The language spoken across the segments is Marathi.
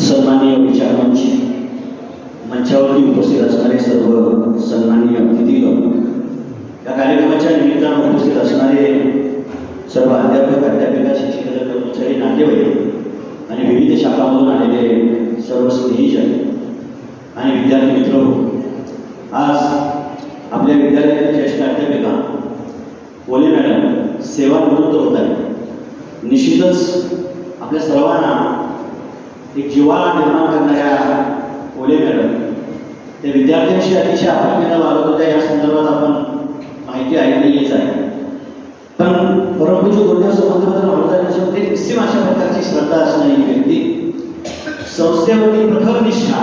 सन्माननीय विचारमंच मंचावरती उपस्थित असणारे सर्व सन्माननीय अतिथीगण या कार्यक्रमाच्या निमित्तानं उपस्थित असणारे सर्व अध्यापक अध्यापिका शिक्षक कर्मचारी नातेवाईक आणि विविध शाखामधून आलेले सर्व स्नेहीजन आणि विद्यार्थी मित्र आज आपल्या विद्यालयातील ज्येष्ठ अध्यापिका ओले मॅडम सेवानिवृत्त होत आहेत. निश्चितच आपल्या सर्वांना एक जिव्हाळा निर्माण करणाऱ्या ओले मॅडम त्या विद्यार्थ्यांशी अतिशय आपुलकीनं वागत होत्या. या संदर्भात आपण माहिती ऐकलेलीच आहे. पण परमपूज्य गुरुदेव संबंधाबद्दल महाराजांच्यामध्ये निश्चित अशा प्रकारची श्रद्धा असणारी व्यक्ती संस्थेवरती प्रखर निष्ठा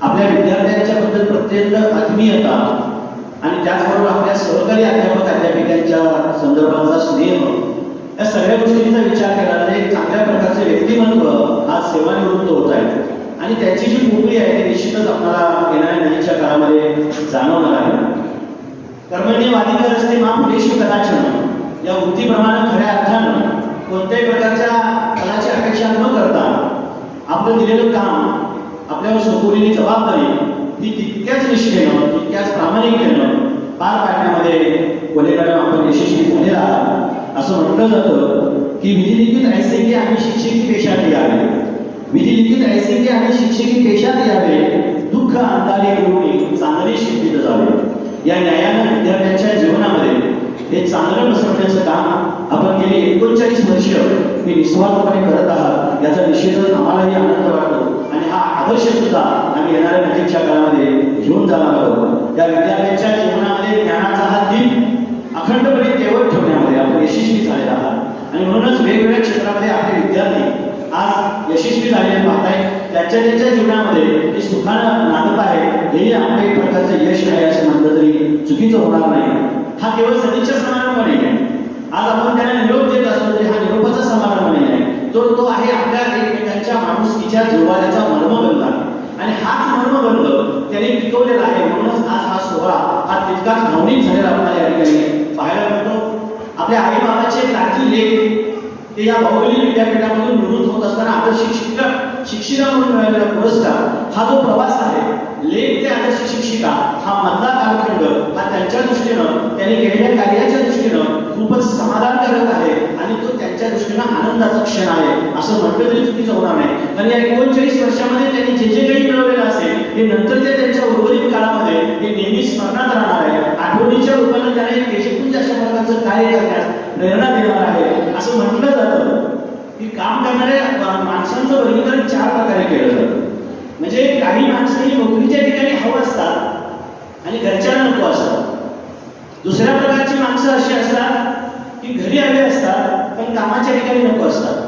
आपल्या विद्यार्थ्यांच्या बद्दल प्रत्येक आत्मीयता आणि त्याचबरोबर आपल्या सहकारी अध्यापक अध्यापिकांच्या संदर्भाचा स्नेह या सगळ्या गोष्टींचा विचार केला तर एक चांगल्या प्रकारचे व्यक्तिमत्व आज सेवानिवृत्त होत आहे. आणि त्याची जी भूमी आहे ती निश्चितच आपल्याला येणाऱ्या नजीकच्या काळामध्ये जाणवणार आहे. कर्मण्य वादिकर असते मा पुरेशी कदाचन या वृत्तीप्रमाणे खऱ्या अर्थानं कोणत्याही प्रकारच्या फळाची अपेक्षा न करता आपलं दिलेलं काम आपल्यावर सोपवलेली जबाबदारी ती तितक्याच निष्ठेनं तितक्याच प्रामाणिकतेनं पार पाडण्यामध्ये कोलेकडे आपण यशस्वी झालेला आहात. असं म्हटलं जातं की विधिलिखित ऐसे की आम्ही शिक्षकी पेशात यावे. विधिलिखित ऐसे की आम्ही शिक्षकी पेशात यावे दुःख अंधारे करून चांगले शिक्षित जावे. या न्यायानं विद्यार्थ्यांच्या जीवनामध्ये हे चांगलं पसरवण्याचं काम आपण गेली एकोणचाळीस वर्ष हे निस्वार्थपणे करत आहात. याचा निश्चितच आम्हालाही आनंद वाटतो. आणि हा आदर्श सुद्धा आम्ही येणाऱ्या नजीकच्या काळामध्ये घेऊन जाणार आहोत. त्या विद्यार्थ्यांच्या यशस्वी झालेला आहात. आणि म्हणूनच वेगवेगळ्या क्षेत्रामध्ये आपले विद्यार्थी आज यशस्वी झालेले पाहताय त्याच्या त्याच्या जीवनामध्ये जे सुखानं नांदत आहे हेही आपल्या एक प्रकारचं यश आहे असं म्हटलं तरी चुकीचं होणार नाही. हा केवळ सदिच्छा समारंभ नाही आहे आज आपण त्यांना निरोप देत असतो की हा निरोपाचा समारंभ नाही आहे तो तो आहे आपल्या एकमेकांच्या माणुसकीच्या जोवाल्याचा मर्मबंध आहे आणि हाच मर्मबंध त्याने टिकवलेला आहे. म्हणूनच आज हा सोहळा हा तितकाच भावनिक झालेला आपल्याला या ठिकाणी आपल्या आई बाबाचे काही लेख ते या भौगोलिक विद्यापीठामधून निवृत्त होत असताना आपलं शिक्षिका शिक्षिका म्हणून मिळालेला पुरस्कार हा जो प्रवास आहे लेख ते आदर्श शिक्षिका हा मधला कालखंड हा त्यांच्या दृष्टीनं त्यांनी केलेल्या कार्याच्या दृष्टीनं खूपच समाधानकारक आहे आणि तो त्यांच्या दृष्टीनं आनंदाचा क्षण आहे असं म्हटलं तरी चुकीचं होणार नाही. कारण या एकोणचाळीस वर्षामध्ये त्यांनी जे जे काही मिळवलेलं असेल हे नंतरच्या त्यांच्या उर्वरित काळामध्ये हे नेहमी स्मरणात राहणार. कार्य करण्यास प्रेरणा देणार आहे. असं म्हटलं जातं की काम करणाऱ्या माणसांचं वर्गीकरण चार प्रकारे केलं जातं. म्हणजे काही माणसं ही नोकरीच्या ठिकाणी हवं असतात आणि घरच्यांना नको असतात. दुसऱ्या प्रकारची माणसं अशी असतात की घरी हवे असतात पण कामाच्या ठिकाणी नको असतात.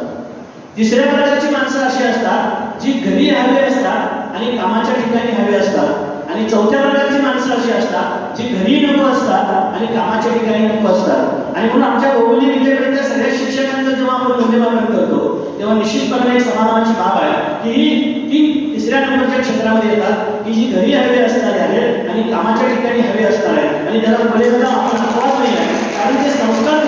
तिसऱ्या प्रकारची माणसं अशी असतात जी घरी हवे असतात आणि कामाच्या ठिकाणी हवे असतात. आणि चौथ्या प्रकारची माणसं अशी असतात जी घरी नको असतात आणि कामाच्या ठिकाणी आणि म्हणून आमच्या भौगोलिक विद्यापीठाच्या सगळ्या शिक्षकांचं जेव्हा आपण मूल्यमापन करतो तेव्हा निश्चितपणे एक समाधानाची बाब आहे की ही ती तिसऱ्या नंबरच्या क्षेत्रामध्ये येतात की जी घरी हवे असणारे आहेत आणि कामाच्या ठिकाणी हवे असणार आहे आणि त्याला बरेचदा आपण अपवाद नाही आहे कारण ते संस्कार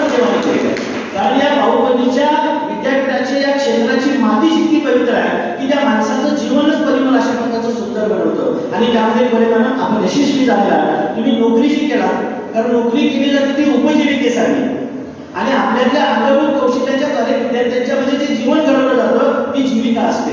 कारण या भाऊबंदीच्या विद्यापीठाच्या या क्षेत्राची माती जितकी पवित्र आहे की त्या माणसाचं जीवनच परिमल अशा प्रकारचं सुंदर बनवतं. आणि त्यामध्ये परिमाण आपण यशस्वी झालेला तुम्ही नोकरीशी केला कारण नोकरी केली जाते ती उपजीविका आपल्यातल्या अंगभूत कौशल्याच्या द्वारे विद्यार्थ्यांच्या म्हणजे मध्ये जे जीवन घडवलं जातं ती जीविका असते.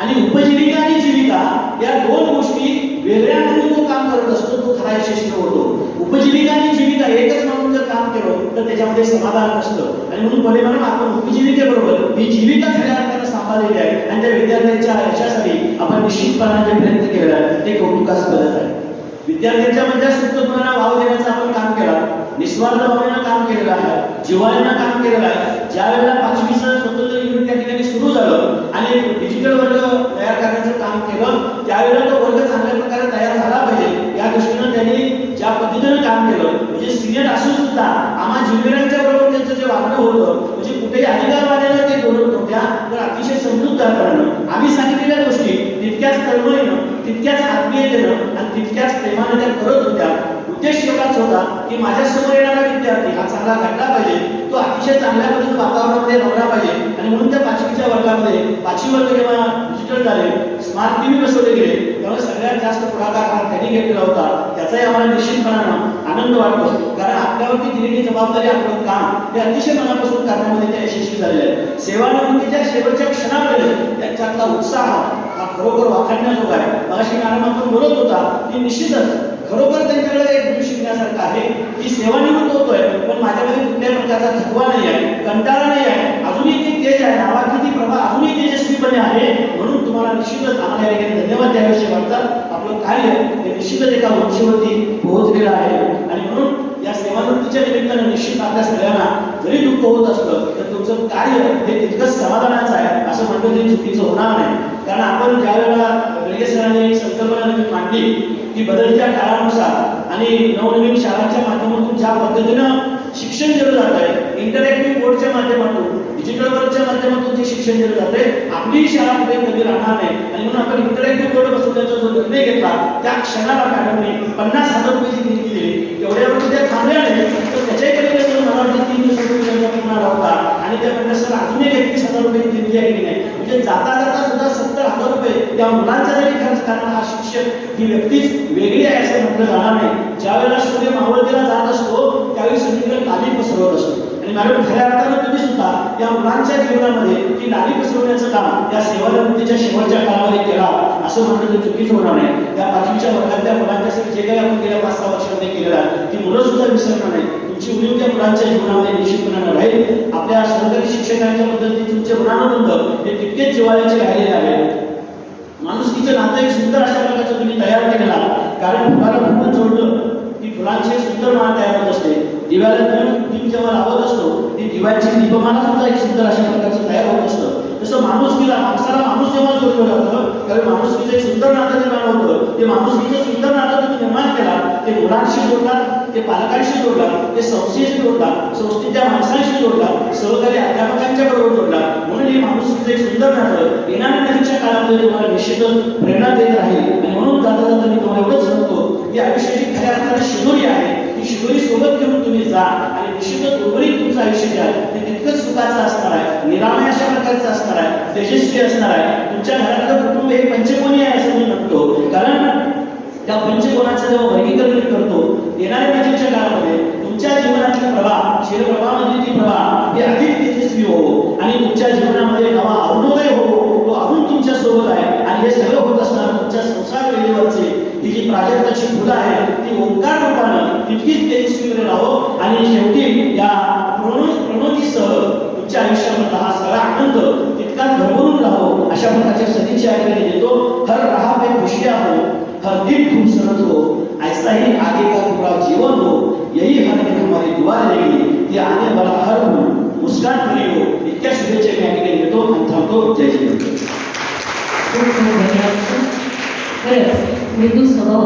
आणि उपजीविका आणि जीविका या दोन गोष्टी वेगळ्या म्हणून जो काम करत असतो तो खरा यशस्वी होतो. उपजीविका आणि जीविका एकच म्हणून जर काम केलं तर त्याच्यामध्ये समाधान नसतं. आणि म्हणून भले मॅडम आपण उपजीविकेबरोबर ही जीविका खऱ्या अर्थानं सांभाळलेली आहे. आणि त्या विद्यार्थ्यांच्या यशासाठी आपण निश्चितपणाने जे प्रयत्न केलेला आहे ते कौतुकास्पदच आहे विद्यार्थ्यांच्या मधल्या सुप्तपणाला वाव देण्याचं आपण काम केला. निस्वार्थ भावनेनं काम केलेलं आहे. जिव्हाळ्यानं काम केलेलं आहे. ज्या वेळेला पाचवीचं स्वतंत्र युनिट त्या ठिकाणी सुरू झालं आणि डिजिटल वर्ग तयार करण्याचं काम केलं त्यावेळेला तो वर्ग चांगल्या प्रकारे तयार झाला पाहिजे. या दृष्टीनं त्यांनी ज्या पद्धतीनं काम केलं म्हणजे सिनियर असून सुद्धा आम्हा जिल्ह्यांच्या बरोबर त्यांचं जे वागणं होतं म्हणजे कुठेही अधिकारवाद्यानं ते बोलत नव्हत्या तर अतिशय समजूतदारपणानं आम्ही सांगितलेल्या गोष्टी तितक्याच तळमळीनं तितक्याच आत्मीयतेनं तितक्याच प्रेमाने त्या करत होत्या. उद्देश एवढाच होता की माझ्यासमोर येणारा विद्यार्थी हा चांगला घडला पाहिजे. तो अतिशय चांगल्या पद्धतीने वातावरणामध्ये राहला पाहिजे. आणि म्हणून त्या पाचवीच्या वर्गामध्ये पाचवी वर्ग जेव्हा डिजिटल झाले स्मार्ट टीव्ही बसवले गेले त्यामुळे सगळ्यात जास्त पुढाकार हा त्यांनी घेतलेला होता. त्याचाही आम्हाला निश्चितपणानं आनंद वाटतो. कारण आपल्यावरती दिलेली जबाबदारी आपलं काम हे अतिशय मनापासून करण्यामध्ये ते यशस्वी झालेले आहे सेवानिवृत्तीच्या शेवटच्या क्षणामध्ये त्याच्यातला उत्साह हा खरोखर वाखाणण्याजोगा आहे. मगाशी कारण आपण बोलत होता की निश्चितच खरोखर त्यांच्याकडे एक गुण शिकण्यासारखं आहे. की सेवानिवृत्त होतोय पण माझ्यामध्ये कुठल्याही प्रकारचा थकवा नाही आहे कंटाळा नाही आहे. अजूनही ते तेज आहे. नावा किती प्रभा अजूनही तेजस्वीपणे आहे. म्हणून तुम्हाला निश्चितच आम्हाला या ठिकाणी धन्यवाद द्यावेसे वाटतात. आपलं कार्य हे निश्चितच एका वंशीवरती पोहोचलेलं आहे. आणि म्हणून या सेवानिवृत्तीच्या निमित्तानं निश्चित आपल्या सगळ्यांना जरी दुःख होत असलं तर तुमचं कार्य हे तितकंच समाधानाचं आहे असं म्हणतो तरी चुकीचं होणार नाही. कारण आपण ज्या वेळेला सरांनी एक संकल्पना नवीन मांडली की बदलत्या काळानुसार आणि नवनवीन शाळांच्या माध्यमातून ज्या पद्धतीनं शिक्षण दिलं जात आहे इंटरॅक्टिव्ह बोर्डच्या माध्यमातून डिजिटल वर्कच्या माध्यमातून जे शिक्षण दिलं जात आहे आपली शाळा कुठे कधी राहणार नाही. आणि म्हणून आपण इंटरॅक्टिव्ह बोर्ड बसवण्याचा जो निर्णय घेतला त्या क्षणाला मॅडमने पन्नास हजार रुपयाची निधी दिली एवढ्यावर त्या थांबल्या नाही. तर त्याच्याकडे जर मला वाटतं तीन दिवसापूर्वी होता आणि त्या पन्नास हजार अजून एक एकवीस हजार रुपयाची देणगी आहे की नाही? म्हणजे जाता जाता सत्तर हजार रुपये त्या मुलांच्यासाठी खर्च करणारा हा शिक्षक ही व्यक्तीच वेगळी आहे असं म्हटलं जाणार नाही. ज्या वेळेला सूर्य मावळतीला जात असतो त्यावेळी सगळीकडे लाली पसरवत असतो. आणि मॅडम खऱ्या अर्थानं तुम्ही सुद्धा या मुलांच्या जीवनामध्ये ती लाली पसरवण्याचं काम या सेवानिवृत्तीच्या शेवटच्या काळामध्ये केला असं म्हटलं तर चुकीच होणार नाही. त्या पाचवीच्या वर्गातल्या मुलांच्यासाठी जे काही आपण गेल्या पाच सहा वर्षामध्ये केलेलं ती मुलं सुद्धा विसरणार नाही तुमची उणीव त्या मुलांच्या जीवनामध्ये निश्चितपणानं राहील आपल्या सरकारी शिक्षकांच्या पद्धती तुमचे ऋणानुबंध हे तितकेच जिवाळ्याचे राहिलेले आहे माणुसकीचं नातं एक सुंदर अशा प्रकारचं तुम्ही तयार केलेला कारण फुलाला फुलं जोडलं की फुलांची एक सुंदर माळ तयार होत असते. दिव्याला दीप दीप जेव्हा लावत असतो ती दिव्याची दीपमाला सुद्धा एक सुंदर अशा प्रकारचं तयार होत असतं. तसं माणुसकीला माणसाला माणूस जेव्हा जोडलं जातं कारण माणुसकीचं एक सुंदर नातं निर्माण होतं. ते माणुसकीचं सुंदर नातं तुम्ही निर्माण केला ते मुलांशी जोडतात ते पालकांशी जोडलात ते संस्थेशी जोडलात संस्थेच्या माणसांशी जोडलात सहकारी अध्यापकांच्या बरोबर जोडलात म्हणून हे माणूस एक सुंदर नातं येणाऱ्या नदीच्या काळामध्ये तुम्हाला निश्चितच प्रेरणा देत राहील. आणि म्हणून जाता जाता मी तुम्हाला एवढंच सांगतो की आयुष्याची खऱ्या अर्थाने शिदोरी आहे. ती शिदोरी सोबत घेऊन तुम्ही जा आणि निश्चितच उर्वरित तुमचं आयुष्य जे ते तितकंच सुखाचं असणार आहे. निरामय अशा प्रकारचं असणार आहे. तेजस्वी असणार आहे. तुमच्या घरातलं कुटुंब हे पंचकोनी आहे असं मी म्हणतो. कारण त्या पंचकोणाचं जेव्हा वर्गीकरण मी करतो येणाऱ्या नजीकच्या काळामध्ये तुमच्या जीवनातली प्रवाह शिरप्रवाहामधली ती प्रवाह हे अधिक तेजस्वी हो आणि तुमच्या जीवनामध्ये नवा अरुणोदय हो तो अरुण तुमच्यासोबत आहे. आणि हे सगळं होत असताना तुमच्या संसार वेळेवरचे ती जी प्राजक्ताची फुलं आहे ती ओंकार रूपानं तितकीच तेजस्वीकडे राहो. आणि शेवटी या प्रणो प्रणोतीसह तुमच्या आयुष्यामधला हा सगळा आनंद तितकाच भरभरून राहो अशा प्रकारच्या सदिच्छा या देतो. हर राहा पे खुशियां हो. हर दिन खूबसूरत हो, ऐसा ही आगे का पूरा जीवन हो, यही हर दिन हमारी दुआ रहेगी कि आने वाला हर मन मुस्कान भरी हो इतने शुभेच्छा मैं आगे ठिकाणी देतो आणि थांबतो जय जय खूप धन्यवाद. खरंच मृदू स्वभाव